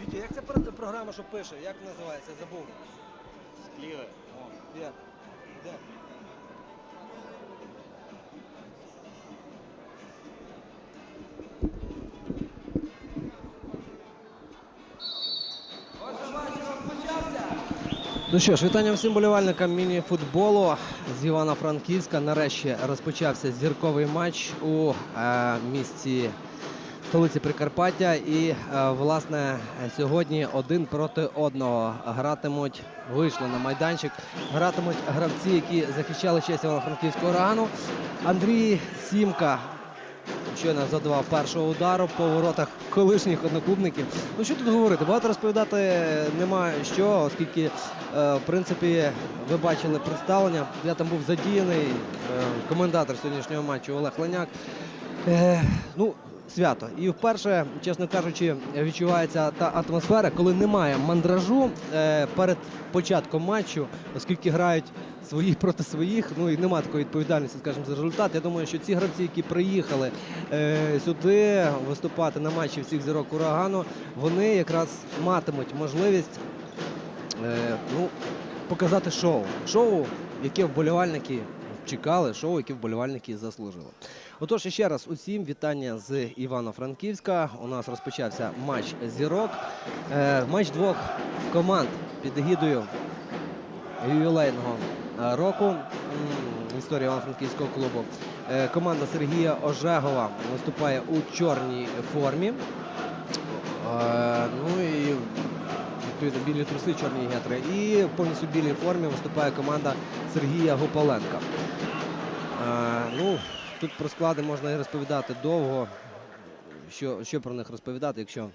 Вітя, як ця програма, що пише? Як називається? Забув. Скліви. О, є. Де? Ну що ж, вітання всім болівальникам міні-футболу з Івано-Франківська. Нарешті розпочався зірковий матч у е, місті столиці Прикарпаття. І е, власне сьогодні один проти одного гратимуть, вийшли на майданчик. Гратимуть гравці, які захищали честь Івано-Франківського урагану. Андрій Сімка щойно задавав першого удару по воротах колишніх одноклубників. Ну що тут говорити? Багато розповідати немає що, оскільки, е, в принципі, ви бачили представлення. Я там був задіяний е, коментатор сьогоднішнього матчу Олег Леняк. Е, ну, свято. І вперше, чесно кажучи, відчувається та атмосфера, коли немає мандражу е, перед початком матчу, оскільки грають свої проти своїх. Ну і немає такої відповідальності, скажімо, за результат. Я думаю, що ці гравці, які приїхали е, сюди виступати на матчі всіх зірок урагану, вони якраз матимуть можливість е, ну, показати шоу. Шоу, яке вболівальники чекали, шоу, яке вболівальники заслужили. Отож, ще раз усім вітання з Івано-Франківська. У нас розпочався матч зірок. Е, матч двох команд під егідою ювілейного е, року історії Івано-Франківського клубу. Е, команда Сергія Ожегова виступає у чорній формі. Ну і відповідно білі труси, чорні гетри. І в повністю білій формі виступає команда Сергія Гопаленка. Е, ну, тут про склади можна і розповідати довго. Що, що про них розповідати, якщо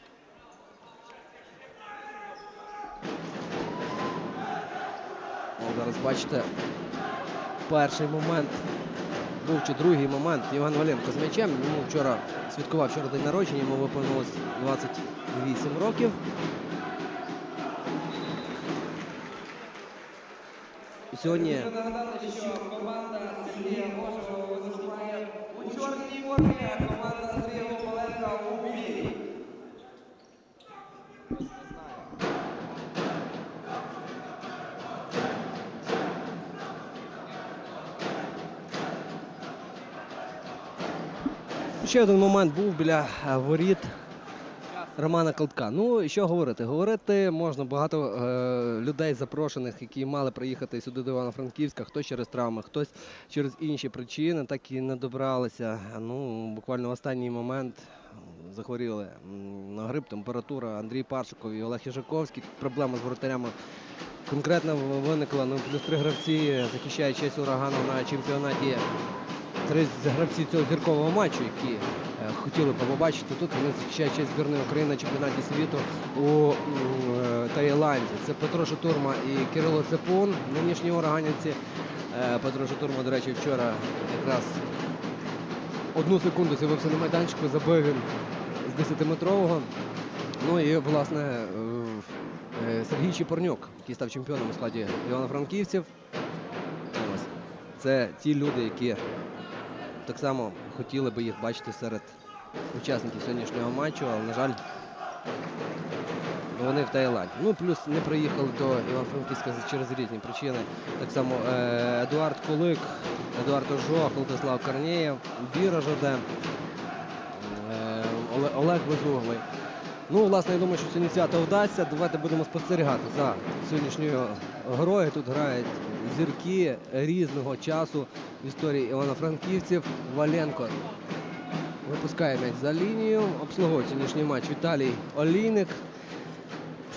зараз бачите, перший момент був чи другий момент. Євген Валенко з м'ячем. Йому вчора святкував вчора день народження, йому виповнилось 28 років. І сьогодні команда Сергія Божого виступає у чорній формі, команда Андрія Лопаленка у білій. Ще один момент був біля е, воріт Романа Колтка. Ну що говорити? Говорити можна багато е, людей запрошених, які мали приїхати сюди до Івано-Франківська, хтось через травми, хтось через інші причини, так і не добралися. Ну, буквально в останній момент захворіли на грип, температура. Андрій Паршиков і Олег Їжаковський. Проблема з воротарями конкретно виникла. Ну, плюс три гравці захищають честь урагану на чемпіонаті три з гравці цього зіркового матчу, які хотіли побачити тут. Вони захищають честь збірної України на чемпіонаті світу у е, Таїланді. Це Петро Шатурма і Кирило Цепун, нинішні ураганівці. Е, Петро Шатурма, до речі, вчора якраз одну секунду з'явився на майданчику, забив він з 10-метрового. Ну і власне е, Сергій Чіпорнюк, який став чемпіоном у складі Івано-Франківців. Це ті люди, які так само хотіли би їх бачити серед учасників сьогоднішнього матчу, але, на жаль, вони в Таїланді. Ну, плюс не приїхали до Івано-Франківська через різні причини. Так само е, Едуард Кулик, Едуард Ожох, Владислав Корнєєв, Біра Жоде, е, Олег Безуглий. Ну, власне, я думаю, що сьогодні свято вдасться. Давайте будемо спостерігати за сьогоднішньою грою. Тут грають зірки різного часу в історії Івано-Франківців. Валенко випускає м'яч за лінію. Обслуговує сьогоднішній матч Віталій Олійник.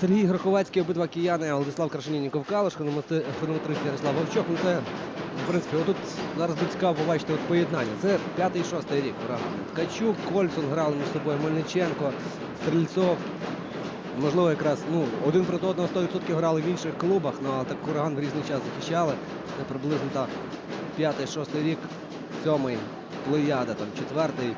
Сергій Гроховецький, обидва кияни, Владислав Крашенінніков Калиш, хронометри- хронометрист Ярослав Вовчок. Ну це, в принципі, отут зараз буде цікаво побачити от поєднання. Це п'ятий-шостий рік. Ткачук, Кольцун грали між собою Мельниченко, Стрільцов. Можливо, якраз ну, один проти одного 100% грали в інших клубах, ну, але так ураган в різний час захищали. Це приблизно так п'ятий-шостий рік, сьомий плеяда, там четвертий.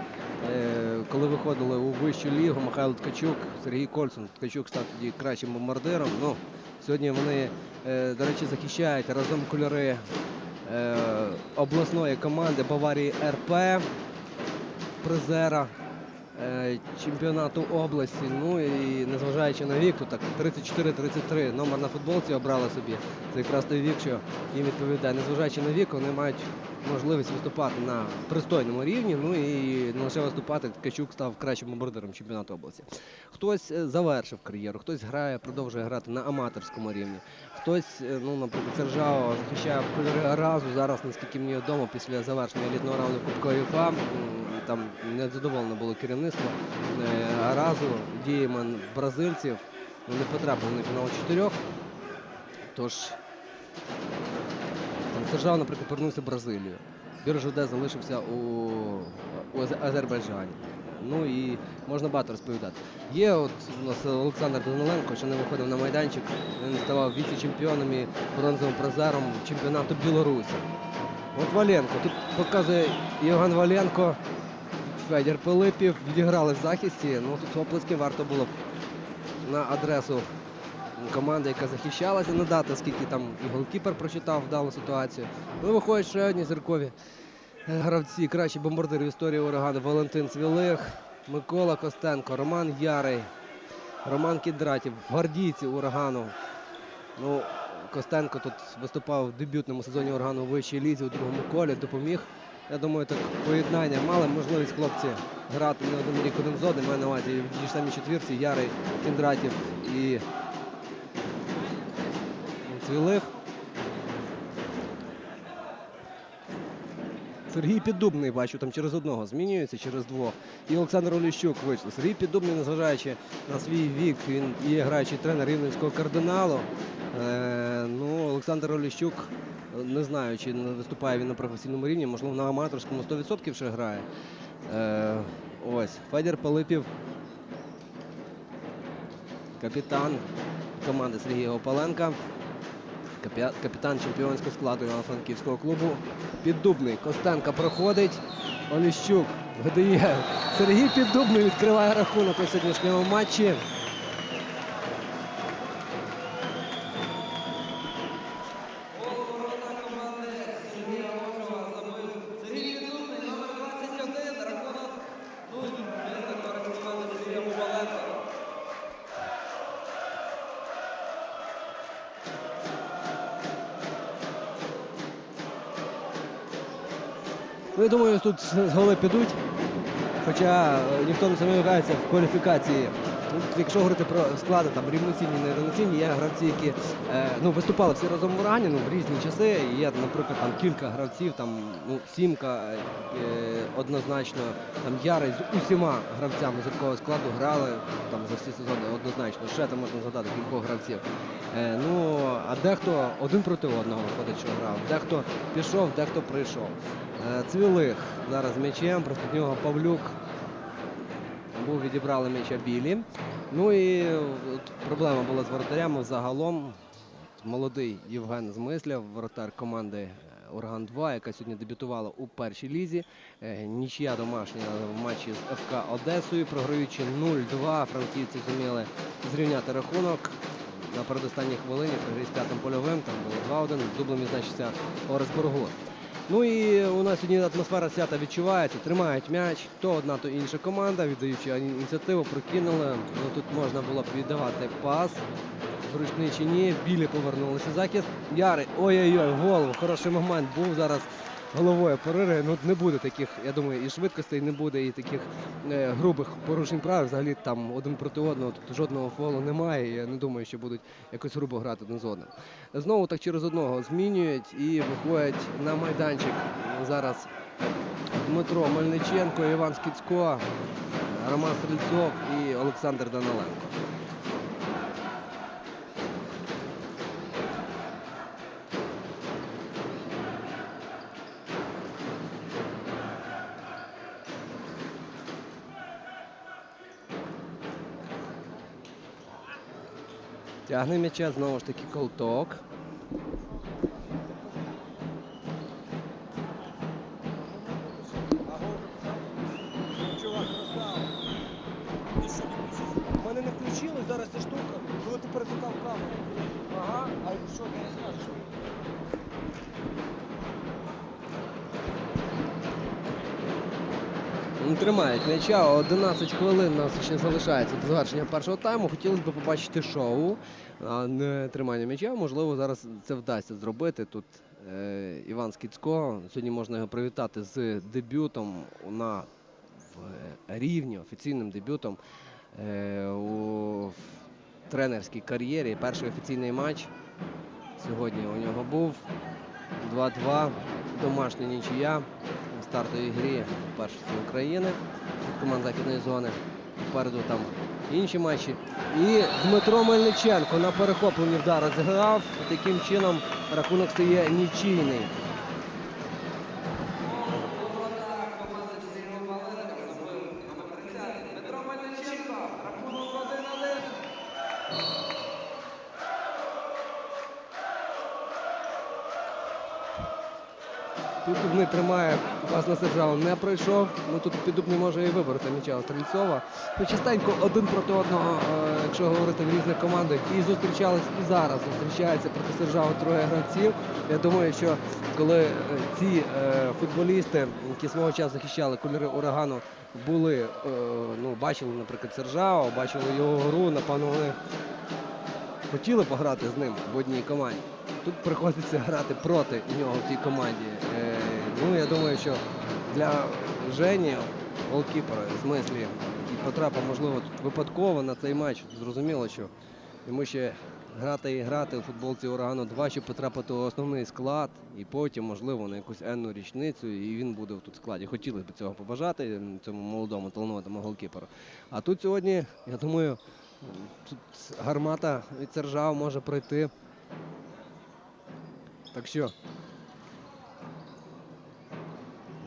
Е, коли виходили у вищу лігу, Михайло Ткачук, Сергій Кольцун. Ткачук став тоді кращим бомбардиром. Ну, сьогодні вони, е, до речі, захищають разом кольори е, обласної команди Баварії РП, призера чемпіонату області. Ну і незважаючи на вік, то так 34-33 номер на футболці обрали собі. Це якраз той вік, що їм відповідає. Незважаючи на вік, вони мають можливість виступати на пристойному рівні. Ну і не лише виступати. Ткачук став кращим бомбардиром чемпіонату області. Хтось е, завершив кар'єру, хтось грає, продовжує грати на аматорському рівні. Хтось, е, ну, наприклад, Сержао захищає в разу. Зараз, наскільки мені відомо, після завершення елітного раунду УЄФА, м, там не задоволено було керівництво. Е, Разу діями бразильців не потрапили на фінал чотирьох. Тож там Сержао, наприклад, повернувся в Бразилію. Біржуде залишився у, у Азербайджані. Ну і можна багато розповідати. Є от у нас Олександр Даниленко, що не виходив на майданчик. Він ставав віце-чемпіоном і бронзовим призером чемпіонату Білорусі. От Валенко. Тут показує Євген Валенко, Федір Пилипів відіграли в захисті. Ну тут оплески варто було б на адресу команди, яка захищалася, надати, оскільки там і голкіпер прочитав вдалу ситуацію. Ну, виходять ще одні зіркові гравці, кращі бомбардири в історії урагану Валентин Цвілих, Микола Костенко, Роман Ярий, Роман Кідратів, гвардійці урагану. Ну, Костенко тут виступав в дебютному сезоні урагану у вищій лізі у другому колі, допоміг. Я думаю, так поєднання мали можливість хлопці грати на один рік один з одним. Маю на увазі в ж самій четвірці Ярий, Кіндратів і Цвілих. Сергій Піддубний, бачу, там через одного змінюється, через двох. І Олександр Оліщук вийшли. Сергій Піддубний, незважаючи на свій вік, він є граючий тренер рівненського кардиналу. Е, ну, Олександр Оліщук, не знаю, чи не виступає він на професійному рівні, можливо, на аматорському 100% ще грає. Е, ось, Федір Пилипів, капітан команди Сергія Опаленка. Капітан чемпіонського складу Івано-Франківського клубу. Піддубний. Костенка проходить. Оліщук видає. Сергій Піддубний відкриває рахунок у сьогоднішньому матчі. Ну, я думаю, тут з голи підуть. Хоча е, ніхто не сумнівається в кваліфікації. Ну, Якщо говорити про склади, там рівноцінні, нерівноцінні, є гравці, які е, ну, виступали всі разом в Урагані, ну, в різні часи. Є, наприклад, там кілька гравців, там ну, сімка е, однозначно, там Ярий з усіма гравцями зіркового складу грали там за всі сезони однозначно. Ще там можна згадати кількох гравців. Е, ну, а дехто один проти одного виходить, що грав. Дехто пішов, дехто прийшов. Е, Цвілих зараз м'ячем, проти нього Павлюк. Був відібрали м'яча білі. Ну і проблема була з воротарями загалом. Молодий Євген Змисляв, воротар команди е, Ураган 2, яка сьогодні дебютувала у першій лізі. Е, Нічия домашня в матчі з ФК Одесою, програючи 0-2. Франківці зуміли зрівняти рахунок. На передостанній хвилині програє з п'ятим польовим, там було 2-1, дублем відзначився Орес Боргут. Ну і у нас сьогодні атмосфера свята відчувається, тримають м'яч, то одна, то інша команда, віддаючи ініціативу, прокинули. Ну, тут можна було б віддавати пас. Зручний чи ні, білі повернулися захист. Яри. ой-ой-ой, голову, хороший момент був зараз головою порири. Ну не буде таких, я думаю, і швидкостей не буде, і таких е, грубих порушень прав. Взагалі там один проти одного, тут жодного фолу немає. Я не думаю, що будуть якось грубо грати один з одним. Знову так через одного змінюють і виходять на майданчик зараз Дмитро Мельниченко, Іван Скіцько, Роман Стрільцов і Олександр Даниленко. Тягне м'яча, знову ж таки колток. М'яча. 11 хвилин у нас ще залишається до завершення першого тайму. Хотілося б побачити шоу, а не тримання м'яча. Можливо, зараз це вдасться зробити. Тут е, Іван Скіцько. Сьогодні можна його привітати з дебютом на в рівні, офіційним дебютом е, у тренерській кар'єрі. Перший офіційний матч сьогодні у нього був 2-2. Домашня нічия у стартовій грі першості України команд західної зони. Попереду там інші матчі. І Дмитро Мельниченко на перехопленні вдару зіграв. Таким чином рахунок стає нічийний. Піддубний тримає власне Сержава не пройшов. Ну тут піддубний може і вибороти м'яча у Стрільцова. Ну, частенько один проти одного, е, якщо говорити в різних командах, і зустрічались і зараз зустрічаються проти Сержава троє гравців. Я думаю, що коли е, ці е, футболісти, які свого часу захищали кольори урагану, були, ну, бачили, наприклад, Сержава, бачили його гру, напевно, вони хотіли пограти з ним в одній команді. Тут приходиться грати проти нього в тій команді. Е, ну, я думаю, що для Жені, голкіпера, з мислі, який потрапив, можливо, тут випадково на цей матч, зрозуміло, що йому ще грати і грати у футболці урагану 2, щоб потрапити у основний склад, і потім, можливо, на якусь енну річницю, і він буде в тут складі. Хотілося б цього побажати цьому молодому талановитому голкіперу. А тут сьогодні, я думаю, тут гармата від Сержава може пройти. Так що.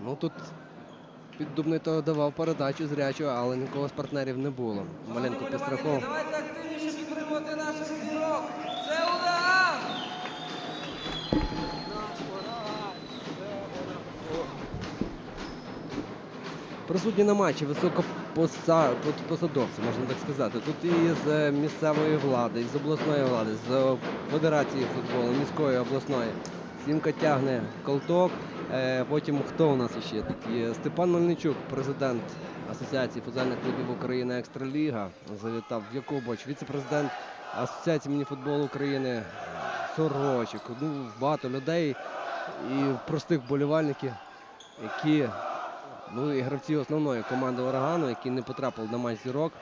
Ну тут піддубний то давав передачу зрячу, але нікого з партнерів не було. Маленько вболівальники, Давайте активніше підтримувати наших зірок. Це ураган! Присутні на матчі високопосадовці, можна так сказати. Тут і з е, місцевої влади, і з обласної влади, з федерації футболу, міської обласної. Сімка тягне колток. Е, Потім хто у нас ще є? Степан Мельничук, президент Асоціації футзальних клубів України Екстраліга. Завітав Якубоч, віце-президент Асоціації мініфутболу України Сорочик. Ну, багато людей і простих вболівальників, які Ну і гравці основної команди урагану, які не потрапили на матч зірок.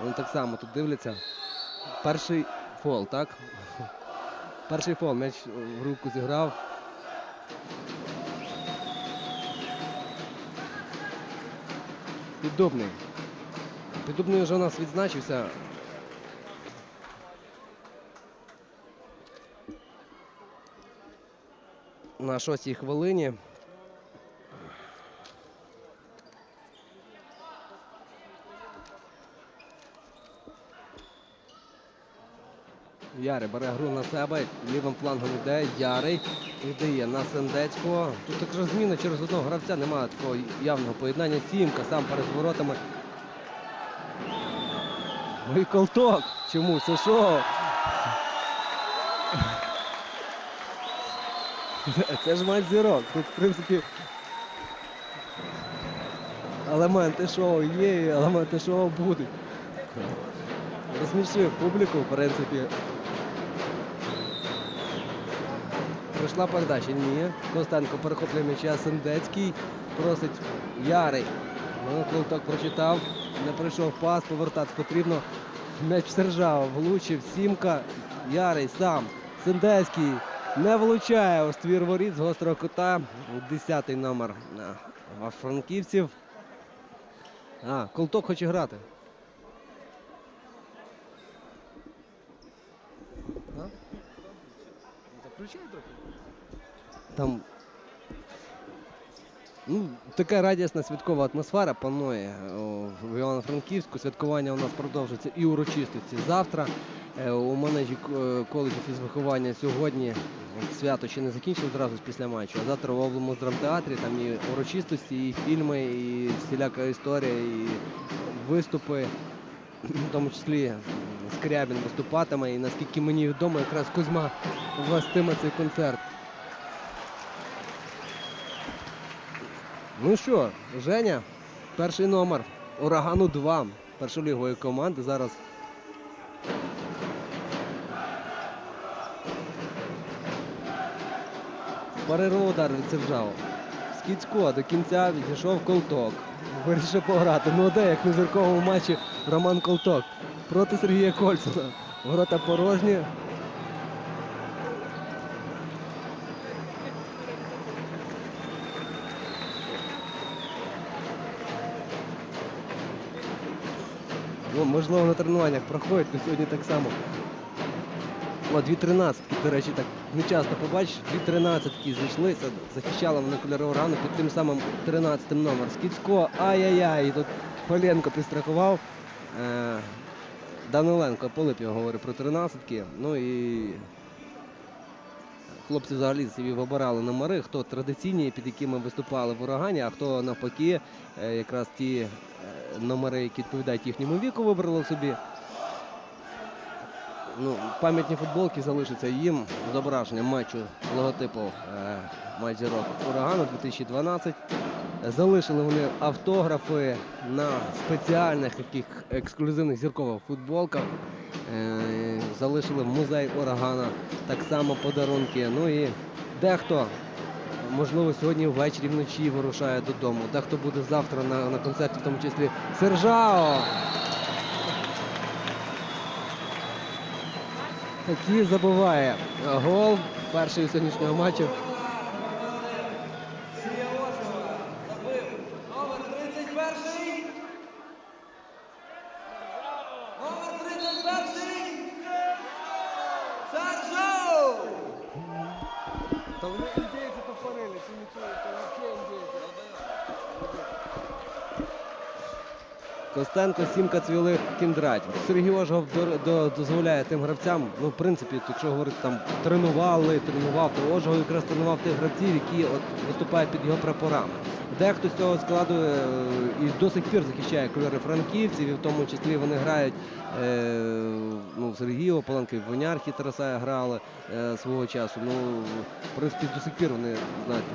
Вони так само тут дивляться. Перший фол, так? Перший фол. М'яч в руку зіграв. Піддубний. Піддубний вже у нас відзначився. На шостій хвилині. Ярий бере гру на себе, лівим флангом йде. Ярий віддає на Сендецького. Тут також зміна через одного гравця, немає такого явного поєднання. Сімка сам перед воротами. Ну колток. Чому? Це що? Це- ж матч зірок. Тут, в принципі, елементи шоу є, елементи шоу будуть. Розсмішив публіку, в принципі. Прийшла передача. Ні. Костенко перехоплює м'яча. Сендецький просить Ярий. Ну, Колток прочитав. Не прийшов пас, повертатися потрібно. М'яч Сержава влучив. Сімка. Ярий сам. Сендецький не влучає у ствір воріт з гострого кута. Десятий номер франківців. А, Колток хоче грати. Там ну, така радісна святкова атмосфера панує в Івано-Франківську. Святкування у нас продовжується і урочистості завтра. Е, У манежі е, коледжу фізвиховання сьогодні свято ще не закінчили одразу після матчу. А завтра в облому драмтеатрі там і урочистості, і фільми, і всіляка історія, і виступи, в тому числі Скрябін виступатиме. І наскільки мені відомо, якраз Кузьма властиме цей концерт. Ну що, Женя, Перший номер урагану 2 першолігової команди. Зараз Парирував удар від Сержаву. Скіцько до кінця відійшов Колток. Вирішив пограти. Ну де, як на зірковому матчі Роман Колток проти Сергія Кольцина. Ворота порожні. Ну, можливо, на тренуваннях проходять, то сьогодні так само. О, дві тринадцятки, до речі, так не часто побачиш. Дві тринадцятки зійшлися, захищала вони кольорову рану під тим самим 13 номер. Скіцько, ай-яй-яй. І тут Поленко підстрахував. Е, Даниленко Пилип його говорить про тринадцятки. Ну і хлопці взагалі собі вибирали номери, хто традиційні, під якими виступали в урагані, а хто навпаки, е, якраз ті номери, які відповідають їхньому віку, вибрали собі. Ну, пам'ятні футболки залишаться їм зображенням матчу логотипу е, матч зірок урагану 2012. Залишили вони автографи на спеціальних таких ексклюзивних зіркових футболках. Е, залишили в музей урагана так само подарунки. Ну і дехто, можливо, сьогодні ввечері вночі вирушає додому. Дехто буде завтра на, на концерті, в тому числі Сержао. Такі забуває гол перший сьогоднішнього матчу. Костенко, Сімка, Цвілих, Кіндрать. Сергій Ожгов до- до- дозволяє тим гравцям, ну, в принципі, якщо говорити там тренували, тренував, то Ожгов якраз тренував тих гравців, які от виступають під його прапорами. Дехто з цього складу е, і до сих пір захищає кольори франківців, і в тому числі вони грають е, ну, Сергієва, Поленко Вонярхі Тарасая грали е, свого часу. Ну, в принципі, до сих пір вони знаєте,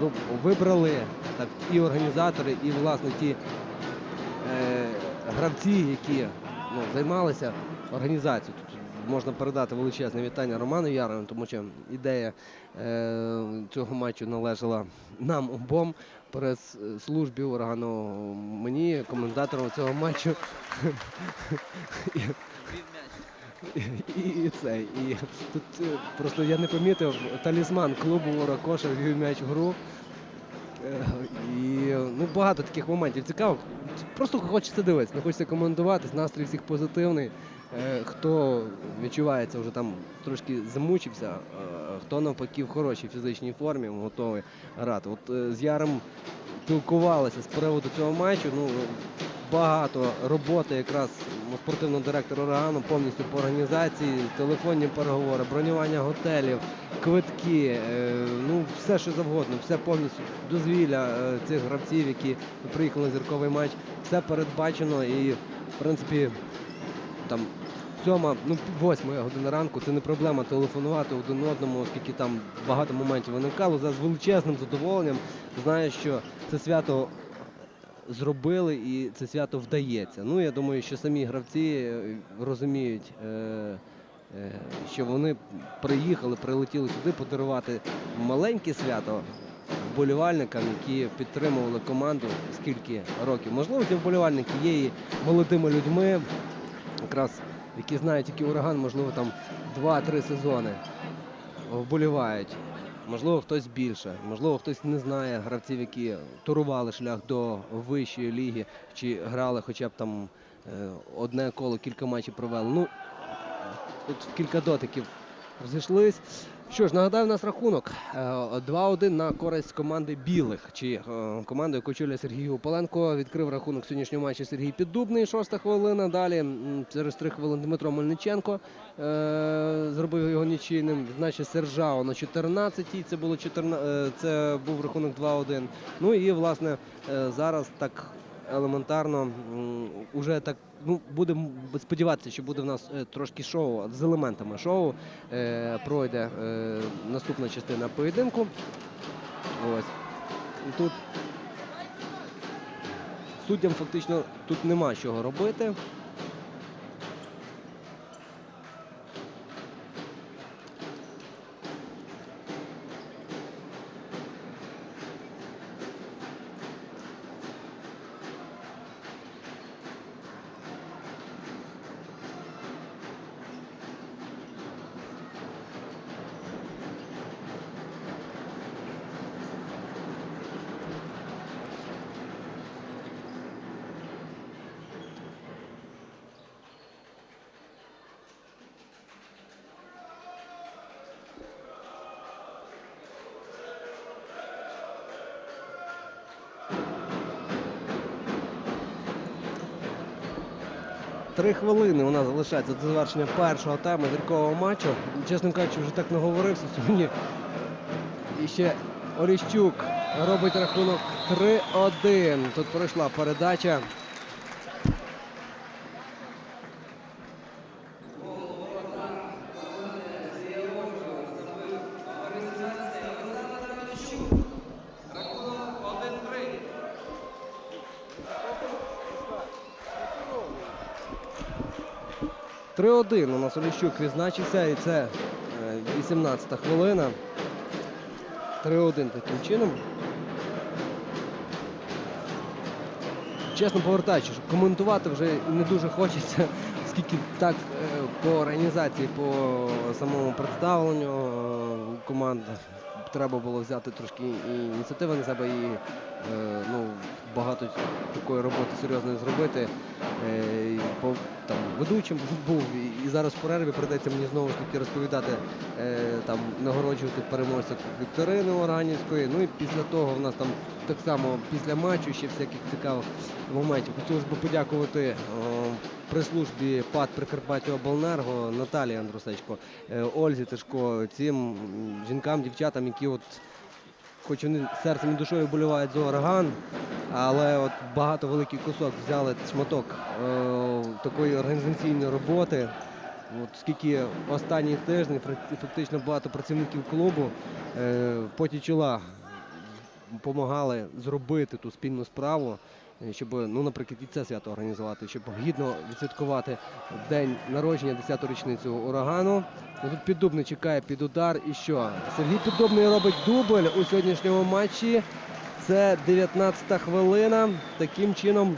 вибрали так, і організатори, і власне ті гравці, які ну, займалися організацією. Тут можна передати величезне вітання Роману Ярову, тому що ідея е, цього матчу належала нам обом прес-службі органу мені, коментатором цього матчу. І, і, і це. І тут е, просто я не помітив талісман клубу Ворокоша ввів м'яч гру. Е, І ну, багато таких моментів цікавих. Просто хочеться дивитися, не хочеться коментуватись, Настрій всіх позитивний. Е, Хто відчувається вже там трошки замучився, е, хто навпаки в хорошій фізичній формі, готовий грати. От з Яром спілкувалися з приводу цього матчу. Ну, багато роботи якраз спортивного директора урагану повністю по організації, телефонні переговори, бронювання готелів, квитки, е, ну все що завгодно, все повністю дозвілля е, цих гравців, які приїхали на зірковий матч, все передбачено і в принципі там. Сьома, ну восьма година ранку, це не проблема телефонувати один одному, оскільки там багато моментів виникало. За з величезним задоволенням знаю, що це свято зробили і це свято вдається. Ну я думаю, що самі гравці е, розуміють, е, е, що вони приїхали, прилетіли сюди подарувати маленьке свято вболівальникам, які підтримували команду скільки років. Можливо, ці вболівальники є і молодими людьми, якраз які знають, який ураган, можливо, там 2-3 сезони вболівають. Можливо, хтось більше, можливо, хтось не знає гравців, які турували шлях до вищої ліги, чи грали хоча б там е, одне коло, кілька матчів провели. Ну, тут кілька дотиків розійшлись. Що ж, нагадаю, у нас рахунок е, 2-1 на користь команди білих. Чи е, команди, яку очолює Сергій Гуполенко, відкрив рахунок сьогоднішнього матчу Сергій Піддубний, шоста хвилина. Далі через три хвилини Дмитро Мельниченко е, зробив його нічийним. Значить, Сержао на 14-й. Це було 14, е, це був рахунок 2-1. Ну і власне е, зараз так елементарно вже так. Ну, будемо сподіватися, що буде в нас е, трошки шоу з елементами шоу. Е, пройде е, наступна частина поєдинку. Ось. Тут суддям фактично тут нема чого робити. Три хвилини у нас залишається до завершення першого тайму зіркового матчу. Чесно кажучи, вже так наговорився сьогодні. І ще Оріщук робить рахунок 3-1. Тут пройшла передача. 3-1 у нас Оліщук відзначився, і це е, 18-та хвилина. 3-1 таким чином. Чесно повертаючись, коментувати вже не дуже хочеться, оскільки так е, по організації, по самому представленню е, команд треба було взяти трошки і ініціативи на себе і е, ну, багато такої роботи серйозної зробити. Е, по там ведучим був і, зараз в перерві прийдеться мені знову ж таки розповідати е, там нагороджувати переможців вікторини Оранівської. Ну і після того в нас там так само після матчу ще всяких цікавих моментів. Хотілося б подякувати о, прес-службі ПАД Прикарпаття Обленерго Наталії Андрусечко, е, Ользі Тишко, цим жінкам, дівчатам, які от хоч вони серцем і душою болівають за орган, але от багато великий кусок взяли шматок е, такої організаційної роботи. От скільки останні тижні фактично багато працівників клубу е, поті чола допомагали зробити ту спільну справу, щоб, ну, наприклад, і це свято організувати, щоб гідно відсвяткувати день народження 10-ту річницю урагану. Ну, тут Піддубний чекає під удар. І що? Сергій Піддубний робить дубль у сьогоднішньому матчі. Це 19-та хвилина. Таким чином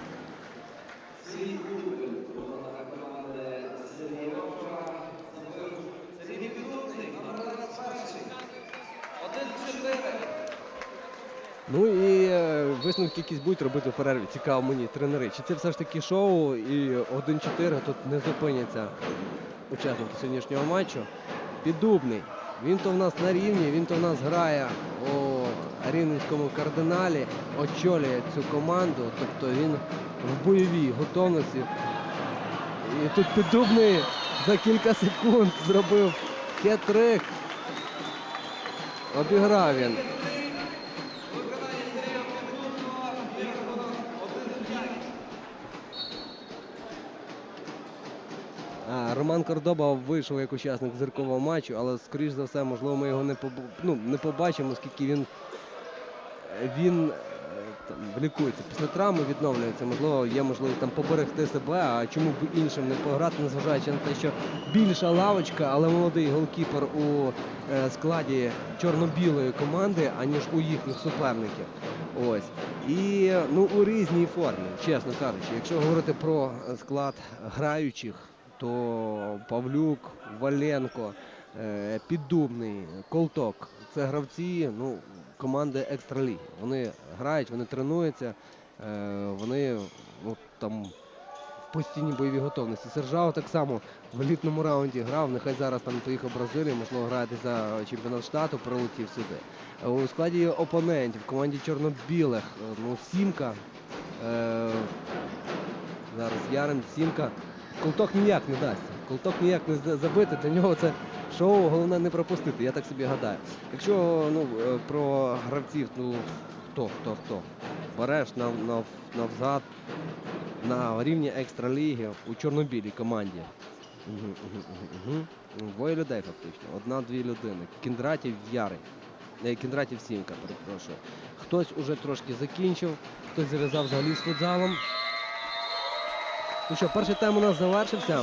Сергій Підлупний, номер 21. 1-4. Ну і е, висновки якісь будуть робити в перерві. Цікаво мені тренери. Чи це все ж таки шоу і 1-4 тут не зупиняться учасники сьогоднішнього матчу. Піддубний. Він то в нас на рівні, він то в нас грає у рівненському кардиналі, очолює цю команду, тобто він в бойовій готовності. І тут піддубний за кілька секунд зробив хет-трик. Обіграв він. Виконання Сергія Підлупного і рахунок 1-5. А, Роман Кордоба вийшов як учасник зіркового матчу, але скоріш за все, можливо, ми його не побу... ну, не побачимо, оскільки він, він е, там, лікується після травми, відновлюється. Можливо, є можливість там поберегти себе, а чому б іншим не пограти, незважаючи на те, що більша лавочка, але молодий голкіпер у е, складі чорно-білої команди, аніж у їхніх суперників. Ось. І ну, у різній формі, чесно кажучи, якщо говорити про склад граючих, то Павлюк, Валенко, е, Піддубний, Колток це гравці ну, команди екстраліги. Вони грають, вони тренуються, е, вони ну, там в постійній бойовій готовності. Сержао так само в елітному раунді грав. Нехай зараз там поїхав Бразилію, можливо, десь за чемпіонат штату, прилетів сюди. Е, У складі опонентів, в команді чорно-білих, ну, сімка. Зараз Ярем, сімка. Колток ніяк не дасть. Колток ніяк не забити. Для нього це шоу, головне не пропустити. Я так собі гадаю. Якщо ну, е, про гравців, ну хто, хто, хто? Береш на, на, навзад на рівні екстраліги у чорнобілій команді. Угу, угу, угу. Двоє людей фактично. Одна-дві людини. Кіндратів Ярий. е, Кіндратів Сімка, перепрошую. Хтось уже трошки закінчив, хтось зав'язав взагалі з футзалом. Ну що, перший тайм у нас завершився.